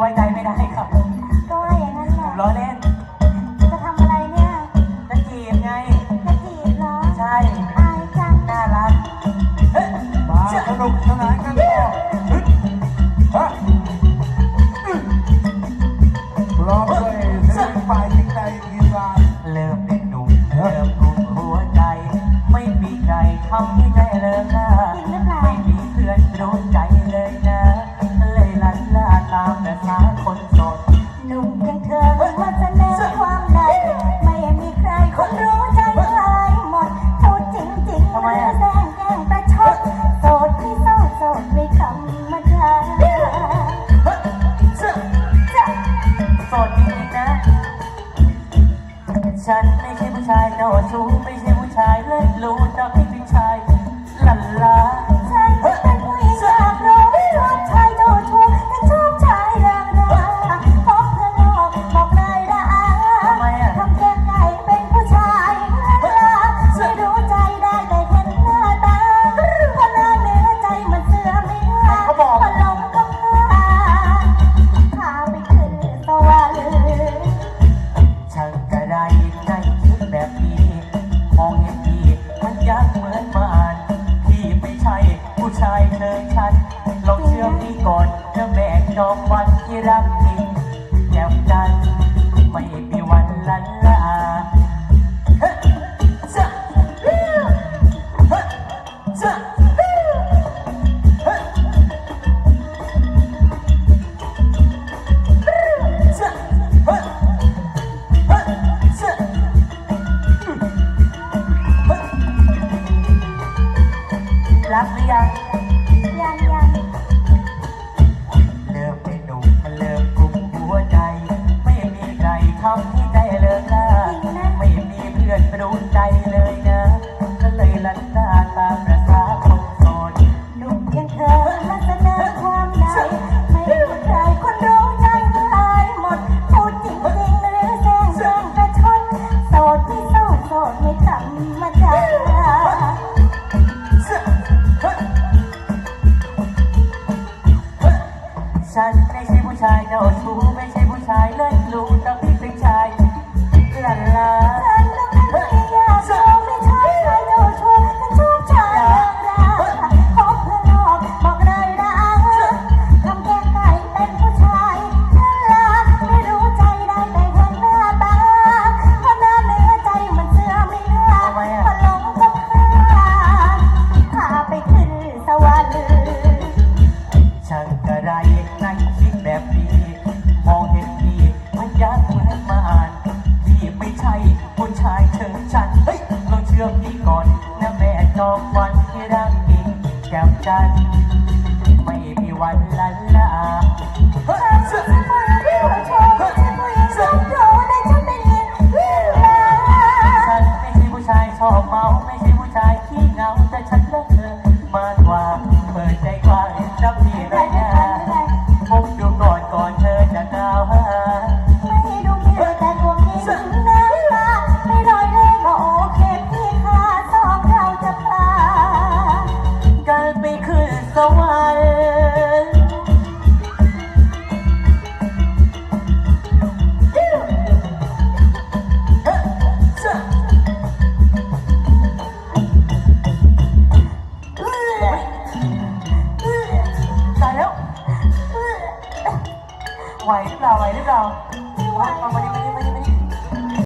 ไว้ใจไม่ได้ครับก็ว่าอย่างนั้นแหละ ล้อเล่นจะทำอะไรเนี่ย จะจีบไง จะจีบเหรอ ใช่ อายจัง น่ารักเฮ้ยมาสนุกสนานกันต่อฮึฮึหะพร้อมด้วยเสียงฝ่ายหงในกเริ่เด็กหนุ่มเริ่มรุ่นหัวใจ ไม่มีใครทำให้ได้เลิกล่า ไม่มีเพื่อนรู้ใจ คนโสดหนุ่มอย่งเธอมาเสนอความในไม่มีใครคนรู้ใจใครหมดพูดจริงจริงแล้แซงแกล้งประชดโสดไม่เศร้าโสดไม่ธรรมดาโสดจริงนะ ฉันไม่ใช่ผู้ชายเจ้สูงไม่ใช่ผู้ชายเลยรู้จัก รับหรือยัง กัไม่มีวันลันลา เธอช่วยมาด้วยหัวใจเธอช่วยโดนใจ ไหวหรือเปล่าไหวหรือเปล่าไหวมาดิมาดิมาดิมาดิ